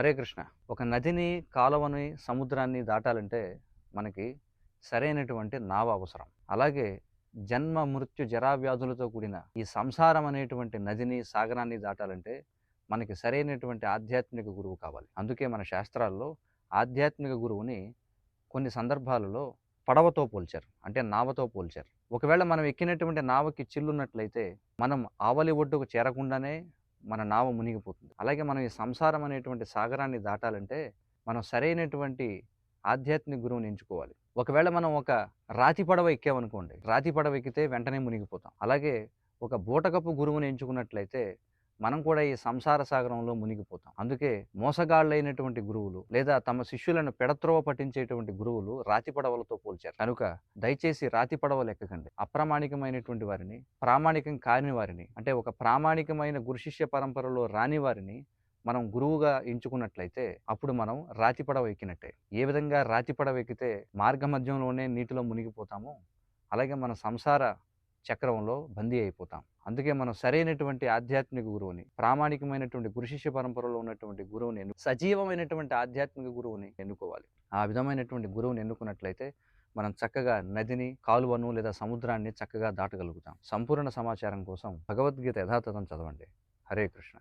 హరే కృష్ణ. ఒక నదిని కాలువని సముద్రాన్ని దాటాలంటే మనకి సరైనటువంటి నావ అవసరం. అలాగే జన్మ మృత్యు జరా వ్యాధులతో కూడిన ఈ సంసారం అనేటువంటి నదిని సాగరాన్ని దాటాలంటే మనకి సరైనటువంటి ఆధ్యాత్మిక గురువు కావాలి. అందుకే మన శాస్త్రాల్లో ఆధ్యాత్మిక గురువుని కొన్ని సందర్భాలలో పడవతో పోల్చారు. అంటే నావతో పోల్చారు. ఒకవేళ మనం ఎక్కినటువంటి నావకి చిల్లున్నట్లయితే మనం ఆవలి ఒడ్డుకు చేరకుండానే మన నావ మునిగిపోతుంది. అలాగే మనం ఈ సంసారం అనేటువంటి సాగరాన్ని దాటాలంటే మనం సరైనటువంటి ఆధ్యాత్మిక గురువుని ఎంచుకోవాలి. ఒకవేళ మనం ఒక రాతి పడవ ఎక్కామనుకోండి రాతి పడవ ఎక్కితే వెంటనే మునిగిపోతాం. అలాగే ఒక బూటకపు గురువుని ఎంచుకున్నట్లయితే మనం కూడా ఈ సంసార సాగరంలో మునిగిపోతాం. అందుకే మోసగాళ్ళైనటువంటి గురువులు లేదా తమ శిష్యులను పెడత్రోవ పట్టించేటువంటి గురువులు రాతి పడవలతో పోల్చారు. కనుక దయచేసి రాతి పడవలు ఎక్కకండి అప్రామాణికమైనటువంటి వారిని ప్రామాణికం కాని వారిని అంటే ఒక ప్రామాణికమైన గురు శిష్య పరంపరలో రాని వారిని మనం గురువుగా ఎంచుకున్నట్లయితే అప్పుడు మనం రాతి పడవ ఎక్కినట్టే. ఏ విధంగా రాతి పడవ ఎక్కితే మార్గ మధ్యంలోనే నీటిలో మునిగిపోతామో అలాగే మన సంసార చక్రంలో బందీ అయిపోతాం. అందుకే మనం సరైనటువంటి ఆధ్యాత్మిక గురువుని ప్రామాణికమైనటువంటి గురు శిష్య పరంపరలో ఉన్నటువంటి గురువుని ఎన్ను సజీవమైనటువంటి ఆధ్యాత్మిక గురువుని ఎన్నుకోవాలి. ఆ విధమైనటువంటి గురువుని ఎన్నుకున్నట్లయితే మనం చక్కగా నదిని కాలువను లేదా సముద్రాన్ని చక్కగా దాటగలుగుతాం. సంపూర్ణ సమాచారం కోసం భగవద్గీత యథాతథం చదవండి. హరే కృష్ణ.